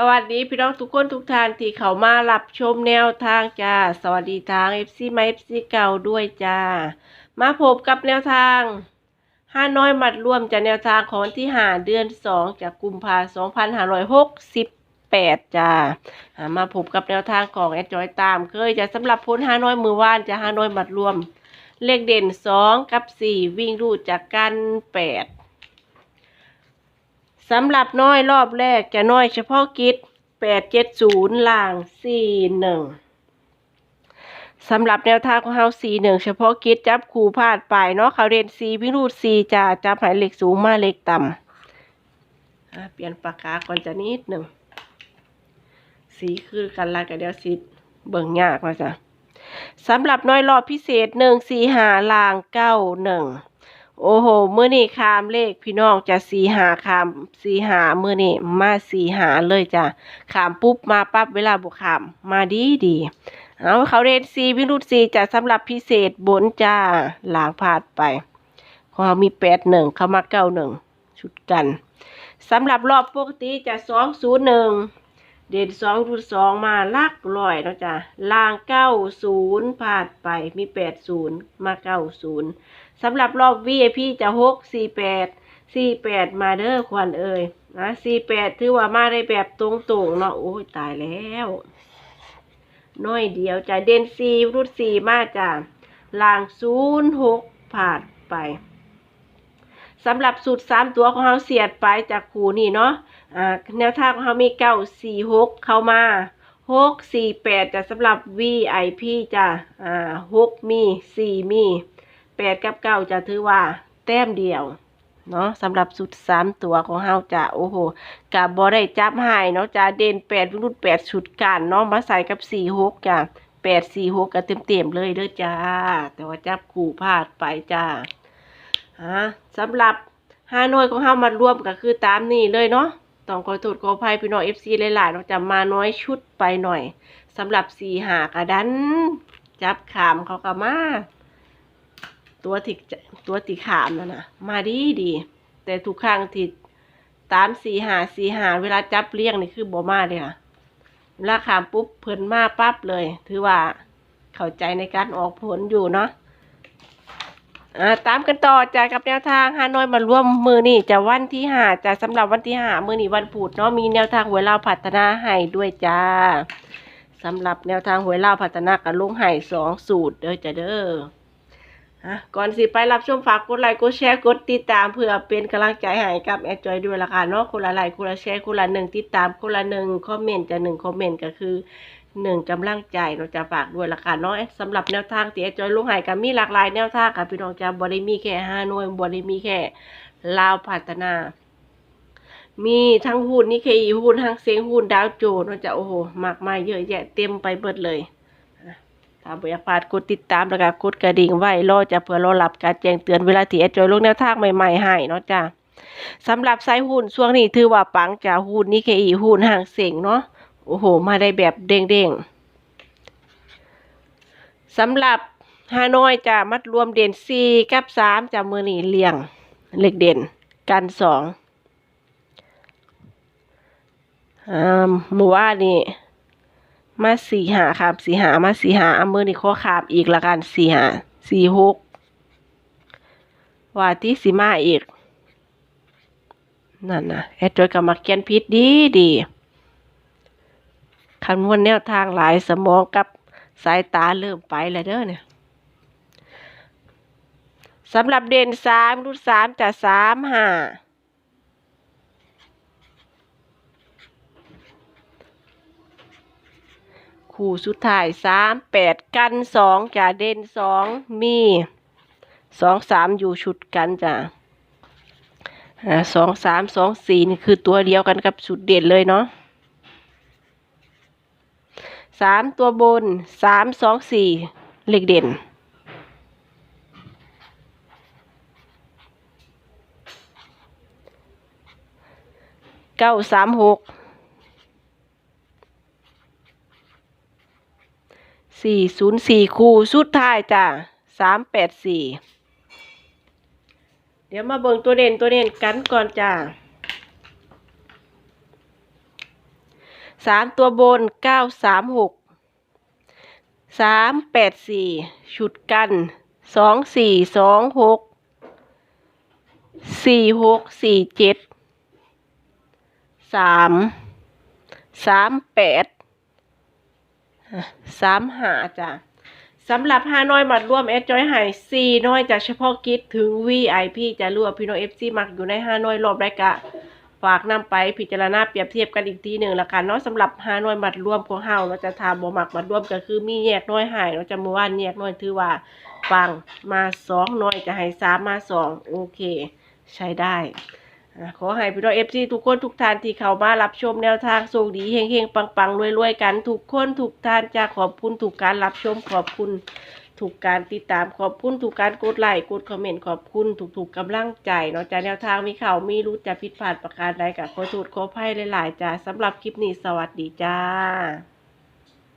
สวัสดีพี่น้องทุกคนทุกทานที่เขามารับชมแนวทางจ้า สวัสดีทาง FC มา FC เก่าด้วยจ้า มาพบกับแนวทางห้าน้อยมัดร่วมจากแนวทางของที่หาเดือนสองจากกุมภาสองพันห้าร้อยหกสิบแปดจ้ามาพบกับแนวทางของแอดจอยตามเคยจะสำหรับพ้นห้าน้อยมือว่านจะห้าน้อยมัดรวม เลขเด่นสองกับสี่วิ่งรูดจากกันแปด สำหรับน้อยรอบแรกจะน้อยเฉพาะกิจแปดเจ็ดศูนย์ล่างสี่หนึ่งสำหรับแนวทางของเฮาสี่หนึ่งเฉพาะกิจจับคู่พลาดไปเนาะเขาเรียนสีวิ่งรูดสีจะจับหายเหล็กสูงมาเหล็กต่ำเปลี่ยนปากกาก่อนจะนิดหนึ่งสีคือกันละกันเดียวสิเบิ่งยากว่าจ้ะสำหรับน้อยรอบพิเศษหนึ่งสี่หาลางเก้าหนึ่ง โอ้โหมื้อนี้คามเลขพี่น้องจะสีหาคามสีหามื้อนี้มาสีหาเลยจ้ะขามปุ๊บมาปั๊บเวลาบุขามมาดีดีเอาเขาเรียนซีวิรุตซีจะสำหรับพิเศษบนจ้าหลางพาดไปขอเามีแปดหนึ่งเขามาเก้าหนึ่งชุดกันสำหรับรอบปกติจะสองศูนย์หนึ่ง เด่นสองรุดสองมาลักลอยเนาะจ้ะล่างเก้าศูนย์พาดไปมีแปดศูนย์มาเก้าศูนย์สำหรับรอบ VIP จะหกสี่แปดสี่แปดมาเด้อควันเอ่ยนะสี่แปดถือว่ามาได้แบบตรงๆเนาะโอ้ยตายแล้วน้อยเดียวจะเด่นสี่รุดสี่มาจ้ะลางศูนย์หกผ่านไป สำหรับสูตรสามตัวของเราเสียดไปจากคูนี่เนาะอ่าแนวทางของเรามีเก้าสี่หกเข้ามาหกสี่แปดจะสำหรับ VIP จ้ะอ่าหกมีสี่มีแปดกับเก้าจะถือว่าแต้มเดียวเนาะสำหรับสุดสามตัวของเฮาจะโอ้โหกับบอได้จับให้เนาะจะเด่นแปดรุดแปดชุดกันเนาะมาใส่กับสี่หกจ้ะแปดสี่หกก็เต็มเต็มๆเลยเด้อจ้า แต่ว่าจับคู่พลาดไปจ้า ฮะสำหรับห้าหน่วยของเฮามารวมก็คือตามนี้เลยเนาะต้องขอโทษขออภัยพี่น้องเอฟซีหลายๆเนาะจะมาน้อยชุดไปหน่อยสำหรับสี่หากระดัน จับขามเขาก็มาตัวติตัวติขามนั่นนะมาดีดี แต่ทุกครั้งที่ตามสี่หาสี่หาเวลาจับเลี้ยงนี่คือบ่มาเลยค่ะเวลาขามปุ๊บเพิ่นมาปั๊บเลย ถือว่าเข้าใจในการออกผลอยู่เนาะ ตามกันต่อจากกับแนวทางฮานอยมาร่วมมือนี่จะวันที่หาจะสำหรับวันที่หามือนี่วันพุธเนาะมีแนวทางหวยลาวพัฒนาให้ด้วยจ้าสำหรับแนวทางหวยลาวพัฒนากับลุงไห่สองสูตรเด้อจ้าเด้อ อะก่อนสิไปรับชมฝากกดไลค์กดแชร์กดติดตามเพื่อเป็นกำลังใจให้กับแอดจอยด้วยละค่ะเนาะคนละไลค์คนละแชร์คนละหนึ่งติดตามคนละหนึ่งคอมเมนต์จะหนึ่งคอมเมนต์ก็คือหนึ่งกำลังใจเราจะฝากด้วยละค่ะเนาะสำหรับแนวทางที่แอดจอยลุงไห้ก็มีหลากหลายแนวทางค่ะพี่น้องจะบริมีแค่ห้าหน่วยบริมีแค่ลาวพัฒนา มีทั้งหุ้นนี่เคอีหุ้นทั้งเซ็งหุ้นดาวโจนเนาจะโอ้โหมากมายเยอะแยะเต็มไปเบิดเลย ถ้าบ่อยากพลาดกดติดตามแล้วก็กดกระดิ่งไว้รอจะเพื่อรอรับการแจ้งเตือนเวลาที่แอดจอยลงแนวทางใหม่ๆให้เนาะจ้าสำหรับไซหุ้นช่วงนี้ถือว่าปังจ้าหุ้นนี่เคอีหุ้นห่างเสียงเนาะโอ้โห มาได้แบบเด้งๆสำหรับฮานอยจะมัดรวมเด่นสี่กับสามจะมือนีเลี่ยงเลขเด่นกันสองอ่าเมื่อวานนี้ มาสี่หาครับสี่หามาสี่หาเอามือนี่ข้อขามอีกละกันสี่หาสี่หกว่าที่สิมาอีก นั่นนะแอดจอยกับมาเกียนพิษดีดีคำนวณแนวทางหลายสมองกับสายตาเริ่มไปแล้วเด้อเนี่ยสำหรับเด่นสามรุ่นสามจะสามห้า คู่สุดท้ายสามแปดกันสองจะเด่นสองมีสองสามอยู่ชุดกันจ้ะอ่าสองสามสองสี่นี่คือตัวเดียวกันกับชุดเด่นเลยเนาะสามตัวบนสามสองสี่เลขเด่นเก้าสามหก สี่ศูนย์สี่คู่สุดท้ายจ้ะสามแปดสี่เดี๋ยวมาเบิ่งตัวเด่นตัวเด่นกันก่อนจ้าสามตัวบนเก้าสามหกสามแปดสี่ชุดกันสองสี่สองหกสี่หกสี่เจ็ดสามสามแปด สามหาจ้ะสำหรับฮานอยมัดร่วมเอสจอยไฮซีน้อยจากเฉพาะกิจถึง VIP จะรวมพี่น้องเอฟซีมักอยู่ในฮานอยรอบแรกะฝากนำไปพิจารณาเปรียบเทียบกันอีกทีหนึ่งละกันเนาะสำหรับฮานอยมัดร่วมของเฮาเราจะทำบ่มักมัดร่วมก็คือมีแยกน้อยหายเราจะมือว่านแยกน้อยถือว่าฟังมาสองน้อยจะให้สามมาสองโอเค ใช้ได้ ขอให้พี่น้องเอฟซีทุกคนทุกท่านที่เข้ามารับชมแนวทางโชคดีเฮงๆปังๆรวยๆกัน ทุกคนทุกท่านจะขอบคุณทุกการรับชมขอบคุณถูกการติดตามขอบคุณถูกการกดไลค์กดคอมเมนต์ขอบคุณถูกๆกกำลังใจเนาะจากแนวทางมีข่าวมีรู้จะผิดพลาดประการใดกับขอโทษขออภัยหลายๆจ้าสำหรับคลิปนี้สวัสดีจ้า